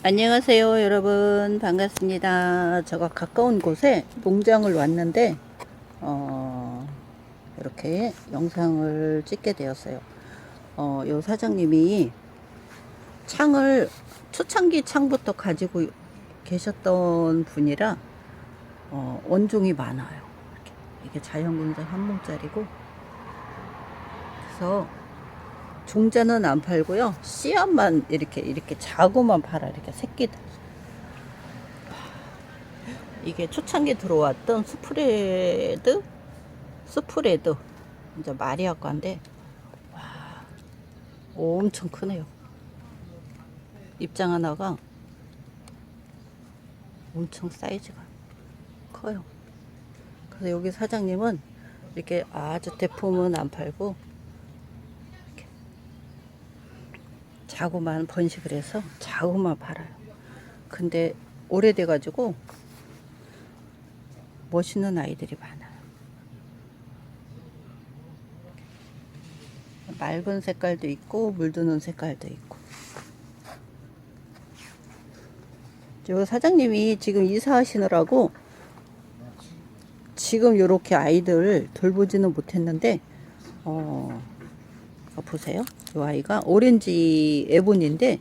안녕하세요 여러분. 반갑습니다. 제가 가까운 곳에 농장을 왔는데 어, 이렇게 영상을 찍게 되었어요. 어, 요 사장님이 창을 초창기 창부터 가지고 계셨던 분이라 어, 원종이 많아요. 이렇게. 이게 자연분석 한 몸짜리고. 그래서 종자는 안 팔고요. 씨앗만 이렇게 이렇게 자고만 팔아 이렇게 새끼들. 이게 초창기 들어왔던 스프레드 스프레드 이제 마리아과인데 와 엄청 크네요. 입장 하나가 엄청 사이즈가 커요. 그래서 여기 사장님은 이렇게 아주 대품은 안 팔고 자고만 번식을 해서 자고만 팔아요. 근데 오래돼가지고 멋있는 아이들이 많아요. 맑은 색깔도 있고 물드는 색깔도 있고. 요 사장님이 지금 이사하시느라고 지금 요렇게 아이들 돌보지는 못했는데 어 보세요. 이 아이가 오렌지 에본인데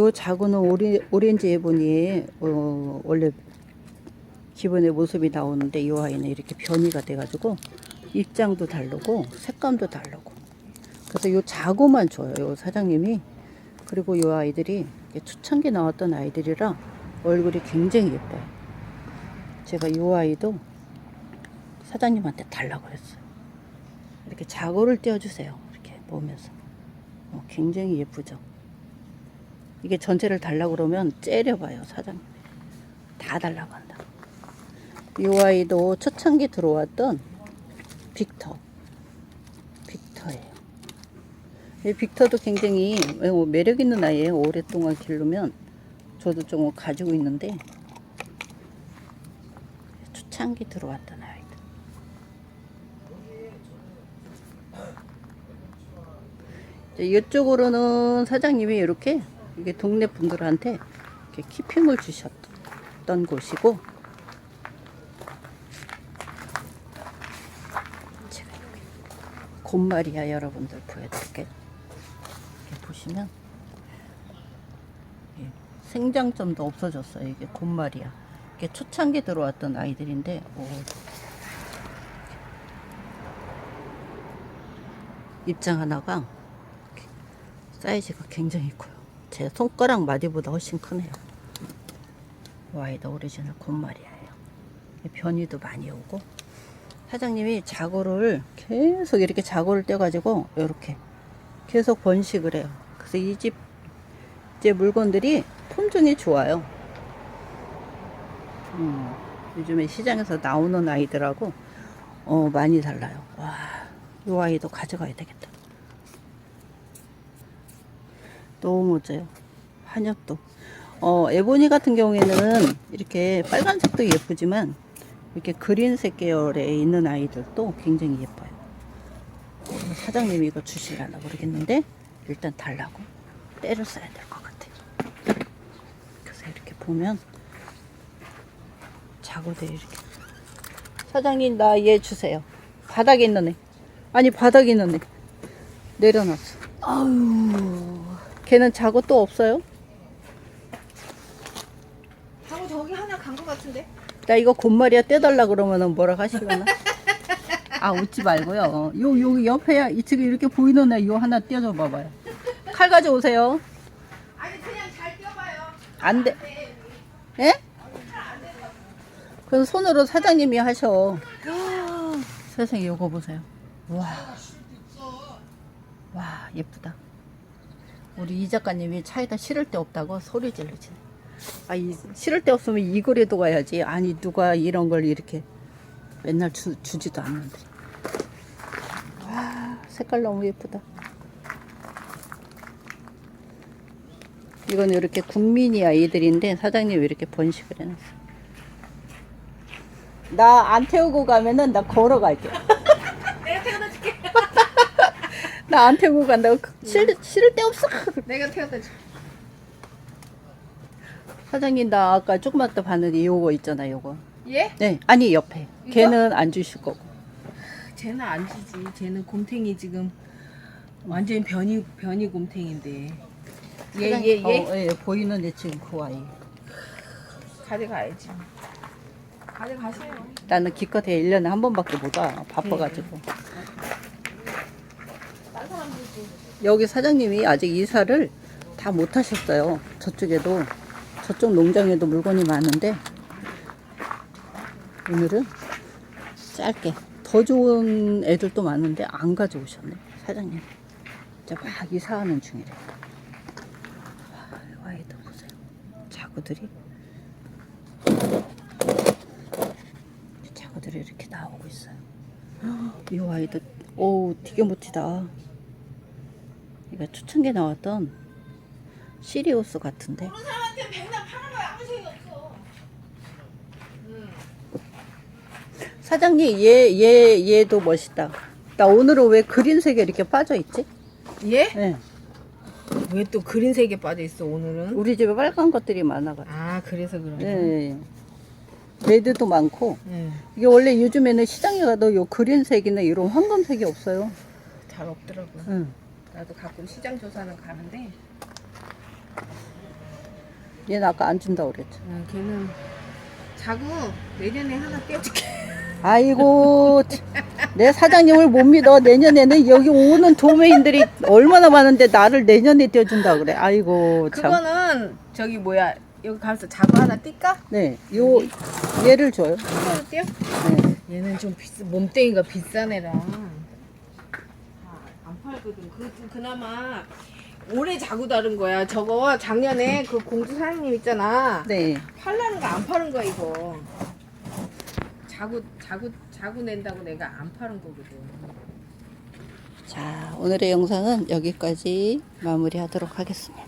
요 자구는 오리, 오렌지 에본이 어, 원래 기본의 모습이 나오는데 이 아이는 이렇게 변이가 돼가지고 입장도 다르고 색감도 다르고 그래서 요 자구만 줘요. 요 사장님이 그리고 요 아이들이 초창기 나왔던 아이들이라 얼굴이 굉장히 예뻐요. 제가 요 아이도 사장님한테 달라고 그랬어요. 이렇게 자고를 떼어주세요. 보면서. 어, 굉장히 예쁘죠. 이게 전체를 달라고 그러면 째려봐요, 사장님. 다 달라고 한다. 이 아이도 초창기 들어왔던 빅터. 빅터예요. 이 빅터도 굉장히 어, 매력 있는 아이예요. 오랫동안 기르면 저도 좀 가지고 있는데 초창기 들어왔던 아이들. 이제 이쪽으로는 사장님이 이렇게 이게 동네 분들한테 이렇게 키핑을 주셨던 곳이고 제가 여기 곰마리아 여러분들 보여드릴게요. 보시면 예, 생장점도 없어졌어요. 이게 곰마리아. 이게 초창기 들어왔던 아이들인데 오, 입장 하나가 사이즈가 굉장히 커요. 제 손가락 마디보다 훨씬 크네요. 와이드 오리지널 곰마리아예요. 변이도 많이 오고 사장님이 자고를 계속 이렇게 자고를 떼가지고 이렇게 계속 번식을 해요. 그래서 이집 이제 물건들이 품종이 좋아요. 음, 요즘에 시장에서 나오는 아이들하고 어, 많이 달라요. 와, 이 아이도 가져가야 되겠다. 너무 멋져요. 한약도. 어, 에보니 같은 경우에는 이렇게 빨간색도 예쁘지만 이렇게 그린색 계열에 있는 아이들도 굉장히 예뻐요. 사장님이 이거 주시려나 모르겠는데 일단 달라고 때를 써야 될 것 같아요. 그래서 이렇게 보면 자고들 이렇게 사장님 나 얘 주세요. 바닥에 있는 애. 아니 바닥에 있는 애. 내려놨어. 아유. 걔는 자고 또 없어요? 하고 저기 하나 간 것 같은데? 나 이거 곰마리아 떼달라 그러면은 뭐라 하시려나? 아 웃지 말고요. 요, 요 옆에 이쪽에 이렇게 보이는 애요 하나 떼줘 봐봐요. 칼 가져오세요. 아니 그냥 잘 뛰어봐요. 안 돼. 예? 그럼 손으로 사장님이 하셔. 세상에 요거 보세요. 와. 와, 예쁘다. 우리 이 작가님이 차에다 실을 데 없다고 소리 지르시네. 아, 이, 실을 데 없으면 이거라도 가야지. 아니, 누가 이런 걸 이렇게 맨날 주, 주지도 않는데. 와, 색깔 너무 예쁘다. 이건 이렇게 국민이 아이들인데 사장님이 이렇게 번식을 해놨어. 나 안 태우고 가면은 나 걸어갈게. 내가 태워다 줄게. 나 안 태우고 간다고 실, 실을 데 없어. 내가 태워다 줄게. 사장님 나 아까 조그맣다 봤는데 요거 있잖아 요거. 얘? 네 아니 옆에. 이거? 걔는 안 주실 거고. 쟤는 안 지지. 쟤는 곰탱이 지금 완전 변이 변이 곰탱인데. 얘 사장- 얘 얘. 어, 예, 보이는 애 지금 그 아이. 가져가야지. 가져가세요. 나는 기껏해 1년에 한 번밖에 못 와. 바빠가지고. 여기 사장님이 아직 이사를 다 못 하셨어요. 저쪽에도, 저쪽 농장에도 물건이 많은데, 오늘은 짧게. 더 좋은 애들도 많은데 안 가져오셨네, 사장님. 이제 막 이사하는 중이래. 와, 이 아이들 보세요. 자구들이. 자구들이 이렇게 나오고 있어요. 이 아이들, 오, 되게 멋지다. 이거 초창기에 나왔던 시리우스 같은데 모르는 사람한테 백날 파는 거야 아무 소용이 없어. 사장님 얘 얘 얘도 멋있다 나 오늘은 왜 그린색에 이렇게 빠져 있지? 얘? 네. 왜또 그린색에 빠져 있어 오늘은? 우리 집에 빨간 것들이 많아가지고 아 그래서 그런 거. 네. 레드도 많고 네. 이게 원래 요즘에는 시장에 가도 요 그린색이나 이런 황금색이 없어요 잘 없더라고. 응. 나도 가끔 시장 조사는 가는데 얘는 아까 안 준다고 그랬죠 어, 걔는 자구 내년에 하나 떼어줄게. 아이고 참. 내 사장님을 못 믿어 내년에는 여기 오는 도매인들이 얼마나 많은데 나를 내년에 떼어준다 그래 아이고 참 그거는 저기 뭐야 여기 가서 자구 하나 뛸까? 네, 요 얘를 줘요. 하나 떼어? 네. 얘는 좀 비싸 몸뚱이가 비싼 애라. 팔거든. 그 그나마 올해 자구 다른 거야. 저거 작년에 그 공주 사장님 있잖아. 네. 팔라는 거 안 파는 거야 이거. 자구 자구 자구 낸다고 내가 안 파는 거거든. 자, 오늘의 영상은 여기까지 마무리하도록 하겠습니다.